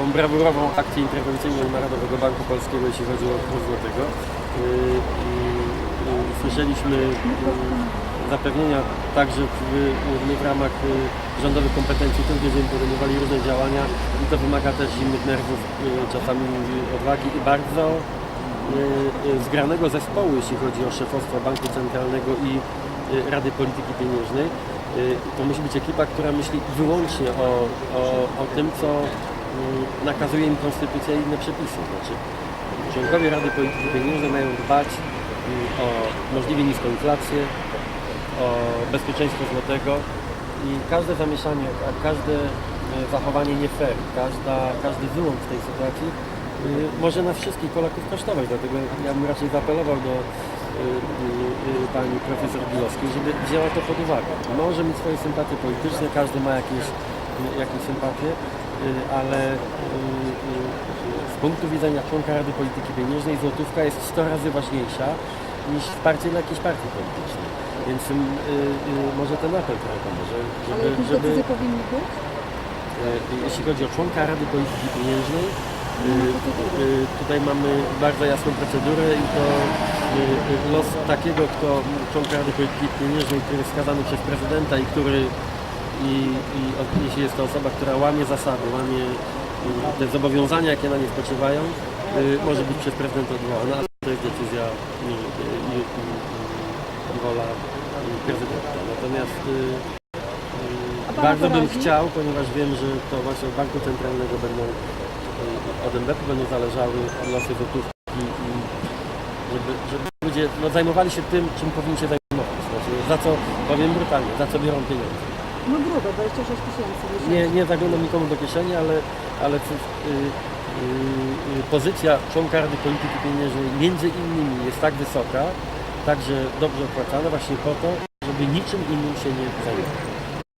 taką brawurową akcję interwencyjną Narodowego Banku Polskiego, jeśli chodzi o kurs złotego. Yy, yy, yy, Słyszeliśmy zapewnienia także w, w, ramach rządowych kompetencji, też będziemy podejmowali różne działania i to wymaga też zimnych nerwów, czasami odwagi i bardzo zgranego zespołu, jeśli chodzi o szefostwo Banku Centralnego i Rady Polityki Pieniężnej. To musi być ekipa, która myśli wyłącznie o, o, o tym, co nakazuje im konstytucja i inne przepisy. Znaczy, członkowie Rady Polityki Pieniężnej mają dbać yy, o możliwie niską inflację, o bezpieczeństwo złotego i każde zamieszanie, każde e, zachowanie nie fair, każda, każdy wyłom w tej sytuacji y, może nas wszystkich Polaków kosztować. Dlatego ja bym raczej zaapelował do y, y, pani profesor Bilowskiej, żeby wzięła to pod uwagę. Może mieć swoje sympatie polityczne, każdy ma jakieś, jakieś sympatie, ale y, y, z punktu widzenia członka Rady Polityki Pieniężnej złotówka jest 100 razy ważniejsza niż wsparcie dla jakiejś partii politycznej. Więc y, y, może ten apel trochę pomoże, Ale żeby, jakieś żeby decyzje powinny być? jeśli chodzi o członka Rady Polityki Pieniężnej, y, y, tutaj mamy bardzo jasną procedurę i to y, y, los takiego, kto członka Rady Polityki Pieniężnej, który jest skazany przez prezydenta i który i, i jeśli jest to osoba, która łamie zasady, łamie y, te zobowiązania, jakie na nie spoczywają, y, może być przez prezydenta odwołana, a to jest decyzja y, y, y, wola y, prezydenta. Natomiast bardzo bym chciał, ponieważ wiem, że to właśnie od Banku Centralnego będą od NBP będą zależały losy złotówki i żeby, żeby ludzie no, zajmowali się tym, czym powinni się zajmować. Znaczy, za co, powiem brutalnie, za co biorą pieniądze. No grubo, 26 tysięcy. Nie, nie zaglądam nikomu do kieszeni, ale, ale y, y, y, pozycja członka Rady Polityki Pieniężnej między innymi jest tak wysoka, także dobrze opłacana właśnie po to, żeby niczym innym się nie zajmować.